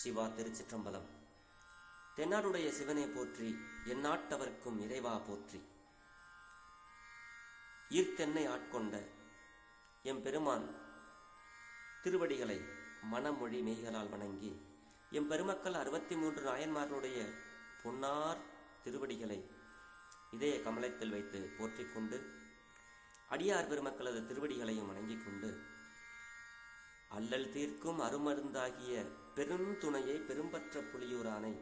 சிவா திருச்சிற்றம்பலம். தென்னாடுடைய சிவனை போற்றி எந்நாட்டவர்க்கும் இறைவா போற்றி. ஈர்த்தென்னை ஆட்கொண்ட எம் பெருமான் திருவடிகளை மனமொழி மெய்களால் வணங்கி எம் பெருமக்கள் அறுபத்தி மூன்று நாயன்மார்களுடைய பொன்னார் திருவடிகளை இதய கமலத்தில் வைத்து போற்றிக் கொண்டு அடியார் பெருமக்களது திருவடிகளையும் வணங்கிக் கொண்டு அல்லல் தீர்க்கும் அருமருந்தாகிய பெருந்துணையை பெரும்பற்ற புலியூரானை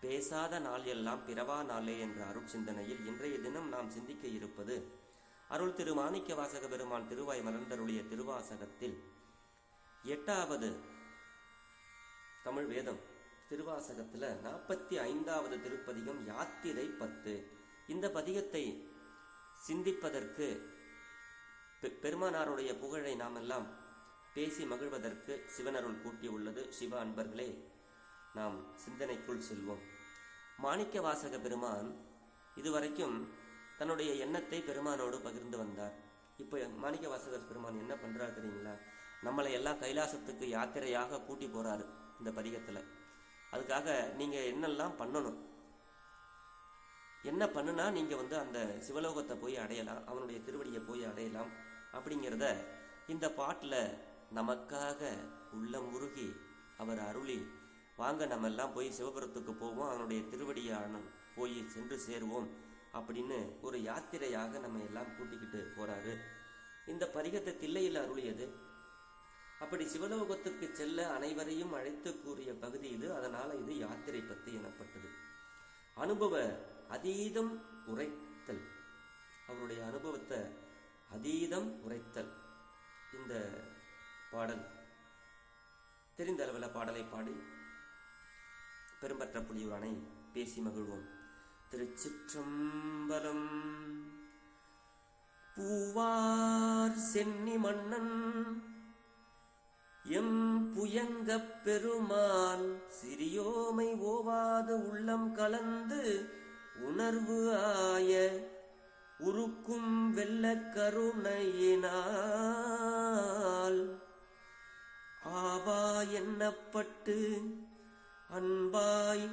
பேசாத நாள் எல்லாம் பிறவா நாளே என்ற அருள் சிந்தனையில் இன்றைய தினம் நாம் சிந்திக்க இருப்பது அருள் திரு மாணிக்க வாசக பெருமான் திருவாய் மலர்ந்தருளிய திருவாசகத்தில். எட்டாவது தமிழ் வேதம் திருவாசகத்துல நாற்பத்தி ஐந்தாவது திருப்பதிகம் யாத்திரை பத்து. இந்த பதிகத்தை சிந்திப்பதற்கு பெ- பெருமானாருடைய புகழை நாம் எல்லாம் பேசி மகிழ்வதற்கு சிவனருள் கூட்டி உள்ளது சிவ அன்பர்களே நாம் சிந்தனைக்குள் செல்வோம். மாணிக்க வாசக பெருமான் இதுவரைக்கும் தன்னுடைய எண்ணத்தை பெருமானோடு பகிர்ந்து வந்தார். இப்போ மாணிக்க வாசகர் பெருமான் என்ன பண்றாரு தெரியுங்களா? நம்மளை எல்லாம் கைலாசத்துக்கு யாத்திரையாக கூட்டி போறாரு இந்த பதிகத்துல அதுக்காக நீங்க என்னெல்லாம் பண்ணணும்? என்ன பண்ணுனா நீங்க வந்து அந்த சிவலோகத்தை போய் அடையலாம் அவனுடைய திருவடியை போய் அடையலாம் அப்படிங்கிறத இந்த பாட்டில் நமக்காக உள்ளம் உருகி அவர் அருளி வாங்க நம்ம எல்லாம் போய் சிவபுரத்துக்கு போவோம் அவனுடைய திருவடியான போய் சென்று சேருவோம் அப்படின்னு ஒரு யாத்திரையாக நம்ம எல்லாம் கூட்டிக்கிட்டு போறாரு. இந்த பரிகத்தை தில்லையில் அருளியது. அப்படி சிவலோகத்துக்கு செல்ல அனைவரையும் அழைத்து கூறிய பகுதி இது. அதனால இது யாத்திரை பத்து எனப்பட்டது. அனுபவ அதீதம் உரைத்தல். அவருடைய அனுபவத்தை அதீதம் உரைத்தல். இந்த பாடல். தெரிந்த அளவில் பாடலை பாடி பெரும்பற்ற புலியூரானை பேசி மகிழ்வோம். திருச்சிற்றம்பலம் பூவார் சென்னி மன்னன் எம் புயங்கப் பெருமான் சிறியோமை ஓவாது உள்ளம் கலந்து உணர்வு ஆய உருக்கும் வெள்ள கருணையினார் ஆவா எண்ணப்பட்டு அன்பாய்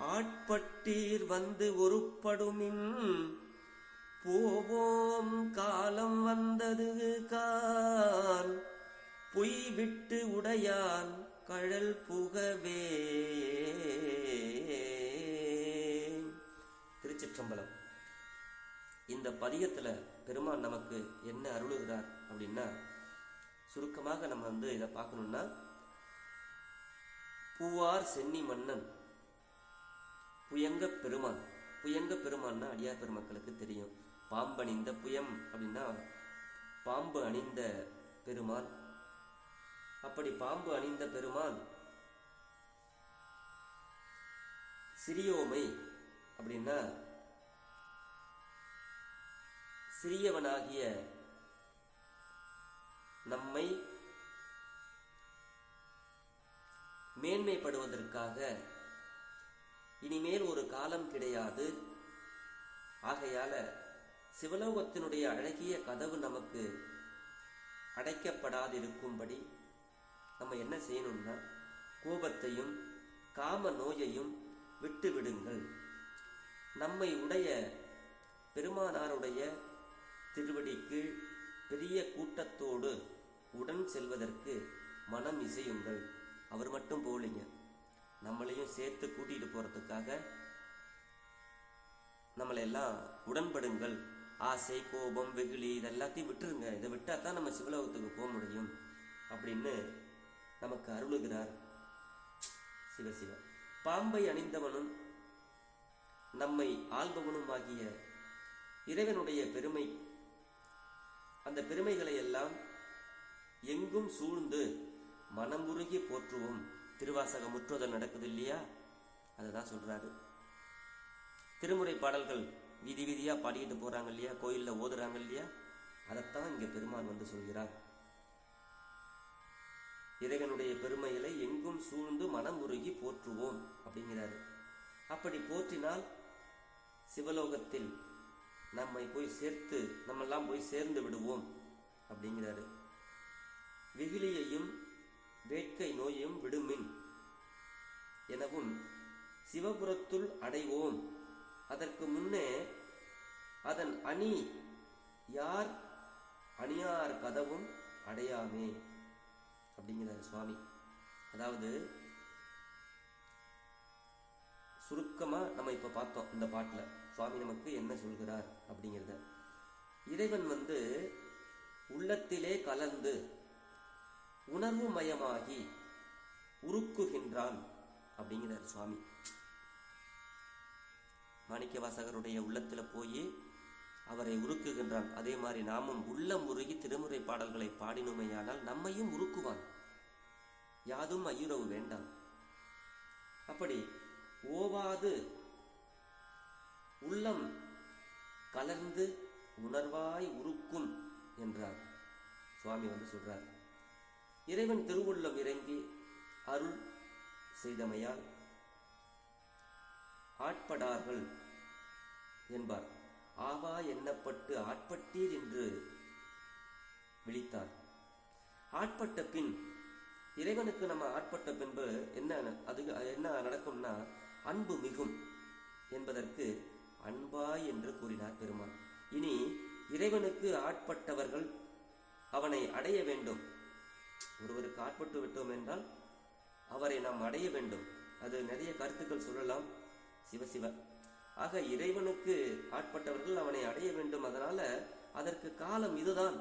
ஆட்பட்டீர் வந்து ஒருப்படுமின். போவோம் காலம் வந்தது கான். பொய் விட்டு உடையான் கழல் புகவே. திருச்சிற்றம்பலம். இந்த பதியத்தில் பெருமான் நமக்கு என்ன அருளுகிறார் அப்படின்னா சுருக்கமாக நம்ம வந்து இதை பார்க்கணும்னா பூவார் சென்னி மன்னன் புயங்க பெருமான். புயங்க பெருமான்னா அடியார் பெருமக்களுக்கு தெரியும். பாம்பணிந்த புயம் அப்படின்னா பாம்பு அணிந்த பெருமான். அப்படி பாம்பு அணிந்த பெருமான் சிறியோமை அப்படின்னா சிறியவனாகிய நம்மை மேன்மைப்படுவதற்காக. இனிமேல் ஒரு காலம் கிடையாது. ஆகையால சிவலோகத்தினுடைய அழகிய கதவு நமக்கு அடைக்கப்படாதிருக்கும்படி நம்ம என்ன செய்யணும்னா கோபத்தையும் காம நோயையும் விட்டு விடுங்கள் நம்மை உடைய பெருமானாருடைய திருவடிக்கு பெரிய கூட்டத்தோடு உடன் செல்வதற்கு மனம் இசையுங்கள். அவர் மட்டும் போலிங்க. நம்மளையும் சேர்த்து கூட்டிட்டு போறதுக்காக நம்மளை எல்லாம் உடன்படுங்கள். ஆசை கோபம் வெகுளி இதெல்லாத்தையும் விட்டுருங்க. இதை விட்டா தான் நம்ம சிவலோகத்துக்கு போக முடியும். அப்படின்னு நமக்கு அருளுகிறார் சிவசிவ பாம்பை அணிந்தவனும் நம்மை ஆள்பவனும் ஆகிய இறைவனுடைய பெருமை அந்த பெருமைகளை எல்லாம் எங்கும் சூழ்ந்து மனமுருகி போற்றுவோம். திருவாசகம் முற்றுதல் நடக்குது இல்லையா அதை தான் சொல்றாரு. திருமுறை பாடல்கள் வீதி வீதியா பாடிக்கிட்டு போறாங்க இல்லையா கோயில்ல ஓதுறாங்க இல்லையா அதைத்தான் இங்க பெருமான் வந்து சொல்கிறார். இறைவனுடைய பெருமைகளை எங்கும் சூழ்ந்து மனமுருகி போற்றுவோம் அப்படிங்கிறாரு. அப்படி போற்றினால் சிவலோகத்தில் நம்மை போய் சேர்த்து நம்மெல்லாம் போய் சேர்ந்து விடுவோம் அப்படிங்கிறாரு. வெகுளியையும் வேட்கை நோயையும் விடுமின். எனவும் சிவபுரத்துள் அடைவோம். அதற்கு முன்னே அதன் அணி யார்? அணியார் கதவும் அடையாமே. அப்படிங்கிறார் சுவாமி. அதாவது சுருக்கமாக நம்ம இப்போ பார்த்தோம் இந்த பாட்டில். சுவாமி நமக்கு என்ன சொல்கிறார் அப்படிங்கிறத. இறைவன் வந்து உள்ளத்திலே கலந்து உணர்வு மயமாகி உருக்குகின்றான் அப்படிங்கிறார் சுவாமி. மாணிக்க வாசகருடைய உள்ளத்துல போய் அவரை உருக்குகின்றான். அதே மாதிரி நாமும் உள்ளம் உருகி திருமுறை பாடல்களை பாடினோமையானால் நம்மையும் உருக்குவான். யாதும் ஐயுறவு வேண்டாம். அப்படி ஓவாது உள்ளம் கலர்ந்து உணர்வாய் உருக்கும் என்றார். சுவாமி வந்து சொல்றார். இறைவன் திருவுள்ளம் இறங்கி அருள் செய்தமையால் ஆட்படார்கள் என்பார். ஆவா எண்ணப்பட்டு ஆட்பட்டீர் என்று விழித்தார். ஆட்பட்ட பின் இறைவனுக்கு நம்ம ஆட்பட்ட பின்பு என்ன அது என்ன நடக்கும்னா அன்பு மிகும் என்பதற்கு அன்பாய் என்று கூறினார் பெருமான். இனி இறைவனுக்கு ஆட்பட்டவர்கள் அவனை அடைய வேண்டும். ஒருவருக்கு ஆட்பட்டு விட்டோம் என்றால் அவரை நாம் அடைய வேண்டும். அது நிறைய கருத்துக்கள் சொல்லலாம். சிவசிவ ஆக இறைவனுக்கு ஆட்பட்டவர்கள் அவனை அடைய வேண்டும். அதனால அதற்கு காலம் இதுதான்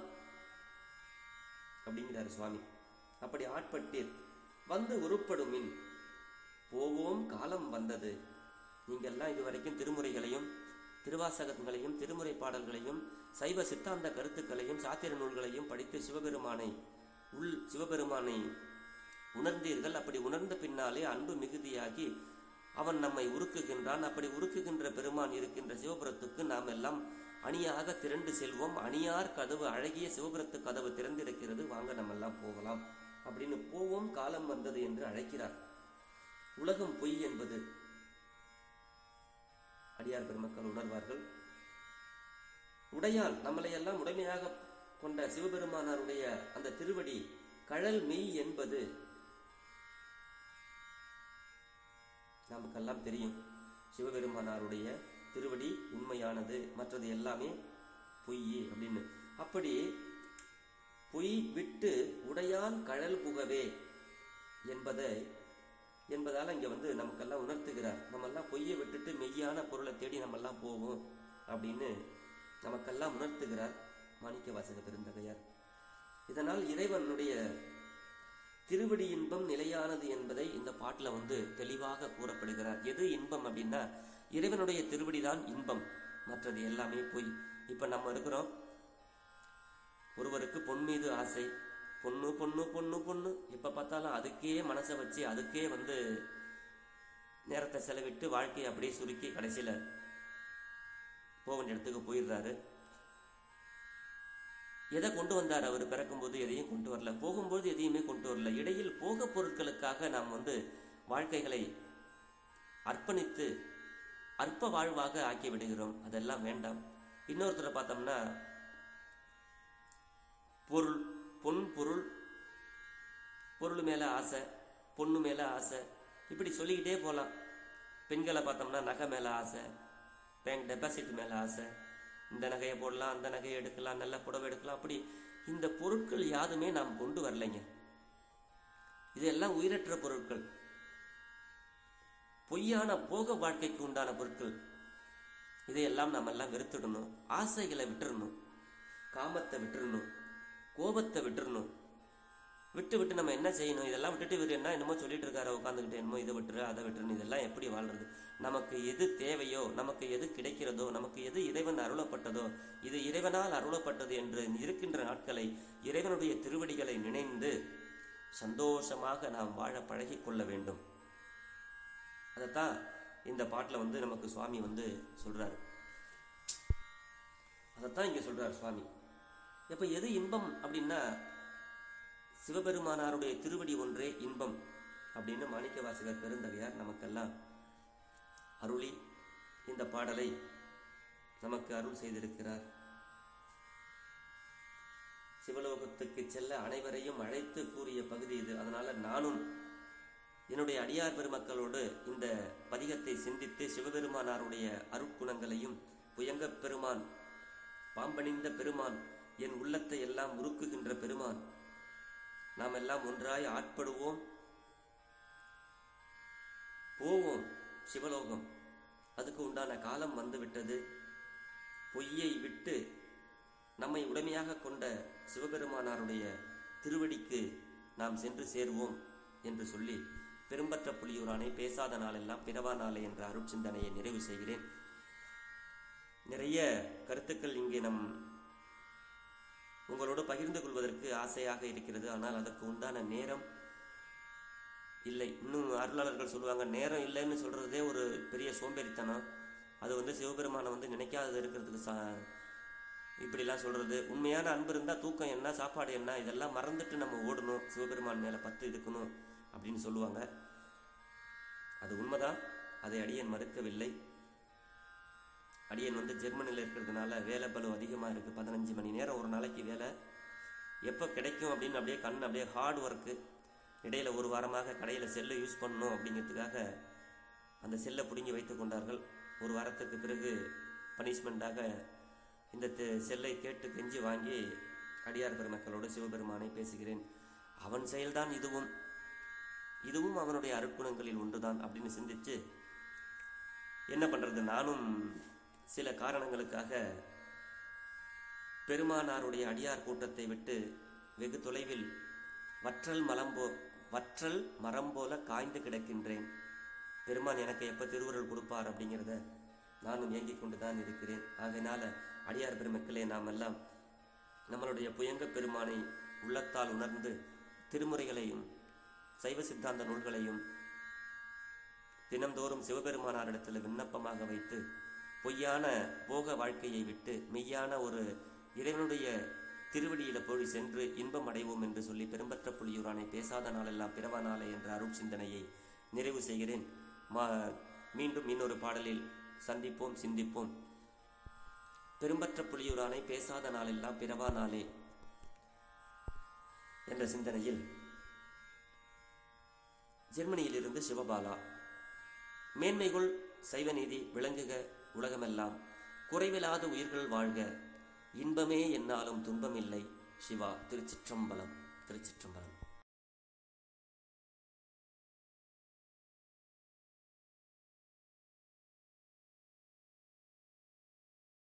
அப்படிங்கிறார் சுவாமி. அப்படி ஆட்பட்டீர். வந்து உருப்படுமின். போவோம் காலம் வந்தது. நீங்கள்லாம் இதுவரைக்கும் திருமுறைகளையும் திருவாசகங்களையும் திருமுறை பாடல்களையும் சைவ சித்தாந்த கருத்துக்களையும் சாத்திர நூல்களையும் படித்து சிவபெருமானை உள் சிவபெருமானை உணர்ந்தீர்கள். அப்படி உணர்ந்த பின்னாலே அன்பு மிகுதியாகி அவன் நம்மை உருக்குகின்றான். அப்படி உருக்குகின்ற பெருமான் இருக்கின்ற சிவபுரத்துக்கு நாம் எல்லாம் அணியாக திரண்டு செல்வோம். அணியார் கதவு அழகிய சிவபுரத்து கதவு திறந்திருக்கிறது. வாங்க நம்ம எல்லாம் போகலாம் அப்படின்னு போவோம். காலம் வந்தது என்று அழைக்கிறார். உலகம் பொய் என்பது அடியார் பெருமக்கள் உணர்வார்கள். உடையால் நம்மளை எல்லாம் உடைமையாக கொண்ட சிவபெருமானாருடைய அந்த திருவடி கழல் மெய் என்பது நமக்கெல்லாம் தெரியும். சிவபெருமானாருடைய திருவடி உண்மையானது மற்றது எல்லாமே பொய் அப்படின்னு. அப்படி பொய் விட்டு உடையான் கழல் புகவே என்பதை என்பதால் இங்க வந்து நமக்கெல்லாம் உணர்த்துகிறார். நம்மெல்லாம் பொய்யை விட்டுட்டு மெய்யான பொருளை தேடி நம்மெல்லாம் போவோம் அப்படின்னு நமக்கெல்லாம் உணர்த்துகிறார். மாணிக்க வாசக பெருந்தகையார். இதனால் இறைவனுடைய திருவடி இன்பம் நிலையானது என்பதை இந்த பாட்டில் வந்து தெளிவாக கூறப்படுகிறார். எது இன்பம் அப்படின்னா இறைவனுடைய திருவடி தான் இன்பம். மற்றது எல்லாமே போய். இப்போ நம்ம இருக்கிறோம். ஒருவருக்கு பொன் மீது ஆசை. பொண்ணு பொண்ணு பொண்ணு பொண்ணு. இப்போ பார்த்தாலும் அதுக்கே மனசை வச்சு அதுக்கே வந்து நேரத்தை செலவிட்டு வாழ்க்கையை அப்படியே சுருக்கி கடைசியில் போக வேண்டிய இடத்துக்கு போயிடுறாரு. எதை கொண்டு வந்தார் அவர் பிறக்கும்போது எதையும் கொண்டு வரல. போகும்போது எதையுமே கொண்டு வரல. இடையில் போக பொருட்களுக்காக நாம் வந்து வாழ்க்கைகளை அர்ப்பணித்து அற்ப வாழ்வாக ஆக்கி விடுகிறோம். அதெல்லாம் வேண்டாம். இன்னொருத்தரை பார்த்தோம்னா பொருள் பொன் பொருள் பொருள் மேல ஆசை பொண்ணு மேல ஆசை இப்படி சொல்லிக்கிட்டே போகலாம். பெண்களை பார்த்தோம்னா நகை மேல ஆசை பேங்க் டெபாசிட் மேல ஆசை இந்த நகையை போடலாம் அந்த நகையை எடுக்கலாம் நல்ல புடவை எடுக்கலாம். அப்படி இந்த பொருட்கள் யாதுமே நாம் கொண்டு வரலைங்க. இதெல்லாம் உயிரற்ற பொருட்கள். பொய்யான போக வாழ்க்கைக்கு உண்டான பொருட்கள். இதையெல்லாம் நாம் எல்லாம் வெறுத்துடணும். ஆசைகளை விட்டுறணும். காமத்தை விட்டுறணும். கோபத்தை விட்டுறணும். விட்டு விட்டு நம்ம என்ன செய்யணும்? இதெல்லாம் விட்டுட்டு இவர் என்ன என்னமோ சொல்லிட்டு இருக்காரு உட்காந்துக்கிட்டு என்னமோ இதை விட்டுரு அதை விட்டுருன்னு இதெல்லாம் எப்படி வாழ்றது? நமக்கு எது தேவையோ நமக்கு எது கிடைக்கிறதோ நமக்கு எது இறைவன் அருளப்பட்டதோ இது இறைவனால் அருளப்பட்டது என்று இருக்கின்ற நாட்களை இறைவனுடைய திருவடிகளை நினைந்து சந்தோஷமாக நாம் வாழ பழகி கொள்ள வேண்டும். அதைத்தான் இந்த பாட்டில் வந்து நமக்கு சுவாமி வந்து சொல்றாரு. அதைத்தான் இங்க சொல்றாரு சுவாமி. இப்போ எது இன்பம் அப்படின்னா சிவபெருமானாருடைய திருவடி ஒன்றே இன்பம் அப்படின்னு மாணிக்க வாசகர் பெருந்தகையார் நமக்கெல்லாம் அருளி இந்த பாடலை நமக்கு அருள் செய்திருக்கிறார். சிவலோகத்துக்கு செல்ல அனைவரையும் அழைத்து கூறிய பகுதி இது. அதனால நானும் என்னுடைய அடியார் பெருமக்களோடு இந்த பதிகத்தை சிந்தித்து சிவபெருமானாருடைய அருட்குணங்களையும் புயங்கப் பெருமான் பாம்பணிந்த பெருமான் என் உள்ளத்தை எல்லாம் உருக்குகின்ற பெருமான் நாம் எல்லாம் ஒன்றாய் ஆட்படுவோம். போவோம் சிவலோகம். அதுக்கு உண்டான காலம் வந்துவிட்டது. பொய்யை விட்டு நம்மை உடமையாக கொண்ட சிவபெருமானாருடைய திருவடிக்கு நாம் சென்று சேருவோம் என்று சொல்லி பெரும்பற்ற புலியூரானை பேசாத நாளெல்லாம் பிறவா நாளே என்ற அருட்சிந்தனையை நிறைவு செய்கிறேன். நிறைய கருத்துக்கள் இங்கே நம் உங்களோடு பகிர்ந்து கொள்வதற்கு ஆசையாக இருக்கிறது. ஆனால் அதற்கு உண்டான நேரம் இல்லை. இன்னும் அருளாளர்கள் சொல்லுவாங்க நேரம் இல்லைன்னு சொல்கிறதே ஒரு பெரிய சோம்பேறித்தனம். அது வந்து சிவபெருமானை வந்து நினைக்காதது இருக்கிறதுக்கு சா இப்படிலாம் சொல்கிறது உண்மையான அன்பு இருந்தால் தூக்கம் என்ன சாப்பாடு என்ன இதெல்லாம் மறந்துட்டு நம்ம ஓடணும். சிவபெருமான் மேலே பத்து இருக்கணும் அப்படின்னு சொல்லுவாங்க. அது உண்மைதான். அதை அடியன் மறுக்கவில்லை. அடியன் வந்து ஜெர்மனியில் இருக்கிறதுனால வேலை பலு அதிகமாக இருக்குது பதினஞ்சு மணி நேரம் ஒரு நாளைக்கு வேலை. எப்போ கிடைக்கும் அப்படின்னு அப்படியே கண் அப்படியே ஹார்ட் ஒர்க்கு இடையில் ஒரு வாரமாக கடையில் செல்லை யூஸ் பண்ணணும் அப்படிங்கிறதுக்காக அந்த செல்லை பிடுங்கி வைத்து கொண்டார்கள். ஒரு வாரத்துக்கு பிறகு பனிஷ்மெண்ட்டாக இந்த தெ- செல்லை கேட்டு கெஞ்சி வாங்கி அடியார் பெருமக்களோடு சிவபெருமானை பேசுகிறேன். அவன் செயல்தான் இதுவும். இதுவும் அவனுடைய அருட்குணங்களில் ஒன்றுதான் அப்படின்னு சிந்திச்சு என்ன பண்ணுறது நானும் சில காரணங்களுக்காக பெருமானாருடைய அடியார் கூட்டத்தை விட்டு வெகு தொலைவில் வற்றல் மலம்போ வற்றல் மரம் போல காய்ந்து கிடக்கின்றேன். பெருமான் எனக்கு எப்போ திருவுருள் கொடுப்பார் அப்படிங்கிறத நானும் ஏங்கிக் கொண்டு தான் இருக்கிறேன். ஆகையினால அடியார் பெருமக்களே நாம் எல்லாம் நம்மளுடைய புயங்க பெருமானை உள்ளத்தால் உணர்ந்து திருமுறைகளையும் சைவ சித்தாந்த நூல்களையும் தினந்தோறும் சிவபெருமானாரிடத்தில் விண்ணப்பமாக வைத்து பொய்யான போக வாழ்க்கையை விட்டு மெய்யான ஒரு இறைவனுடைய திருவடியில போய் சென்று இன்பம் அடைவோம் என்று சொல்லி பெரும்பற்ற புலியூரானை பேசாத நாளெல்லாம் பிறவா நாளே என்ற அருள் சிந்தனையை நிறைவு செய்கிறேன். மா மீண்டும் இன்னொரு பாடலில் சந்திப்போம் சிந்திப்போம். பெரும்பற்ற புலியூரானை பேசாத நாளெல்லாம் பிறவா நாளே என்ற சிந்தனையில் ஜெர்மனியிலிருந்து சிவபாலா. மேன்மைகள் சைவநீதி விளங்குக உலகமெல்லாம் குறைவில்லாத உயிர்கள் வாழ்க. இன்பமே என்னாலும் துன்பமில்லை. சிவா திருச்சிற்றம்பலம் திருச்சிற்றம்பலம்.